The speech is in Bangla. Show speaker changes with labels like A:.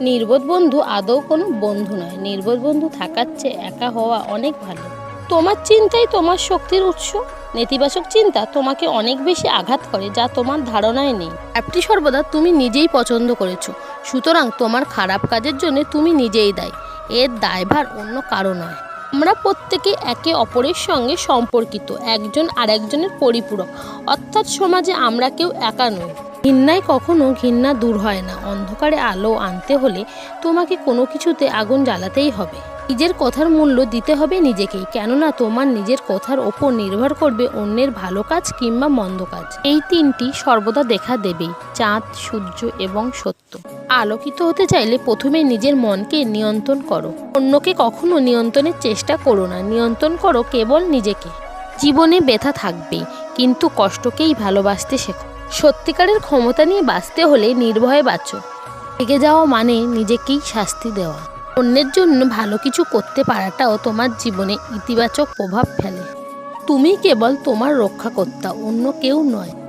A: নির্বোধ বন্ধু আদৌ কোনো বন্ধু নয়। নির্বোধ বন্ধু থাকার চেয়ে একা হওয়া অনেক ভালো। তোমার চিন্তাই তোমার শক্তির উৎস। নেতিবাচক চিন্তা তোমাকে অনেক বেশি আঘাত করে যা তোমার ধারণায় নেই। অ্যাপটি সর্বদা তুমি নিজেই পছন্দ করেছ। সুতরাং তোমার খারাপ কাজের জন্য তুমি নিজেই দায়ী। এর দায়ভার অন্য কারও নয়। আমরা প্রত্যেকে একে অপরের সঙ্গে সম্পর্কিত। একজন আরেকজনের পরিপূরক। অর্থাৎ সমাজে আমরা কেউ একা নই। ঘৃণায় কখনো ঘৃণা দূর হয় না। অন্ধকারে আলো আনতে হলে তোমাকে কোনো কিছুতে আগুন জ্বালাতেই হবে। নিজের কথার মূল্য দিতে হবে নিজেকেই, কেননা তোমার নিজের কথার ওপর নির্ভর করবে অন্যের ভালো কাজ কিংবা মন্দ কাজ। এই তিনটি সর্বদা দেখা দেবেই, চাঁদ, সূর্য এবং সত্য। আলোকিত হতে চাইলে প্রথমে নিজের মনকে নিয়ন্ত্রণ করো। অন্যকে কখনো নিয়ন্ত্রণের চেষ্টা করো না, নিয়ন্ত্রণ করো কেবল নিজেকে। জীবনে ব্যথা থাকবেই, কিন্তু কষ্টকেই ভালোবাসতে শেখো। সত্যিকারের ক্ষমতা নিয়ে বাঁচতে হলে নির্ভয়ে বাঁচো। থেকে যাওয়া মানে নিজেকেই শাস্তি দেওয়া। অন্যের জন্য ভালো কিছু করতে পারাটাও তোমার জীবনে ইতিবাচক প্রভাব ফেলে। তুমি কেবল তোমার রক্ষা রক্ষাকর্তা, অন্য কেউ নয়।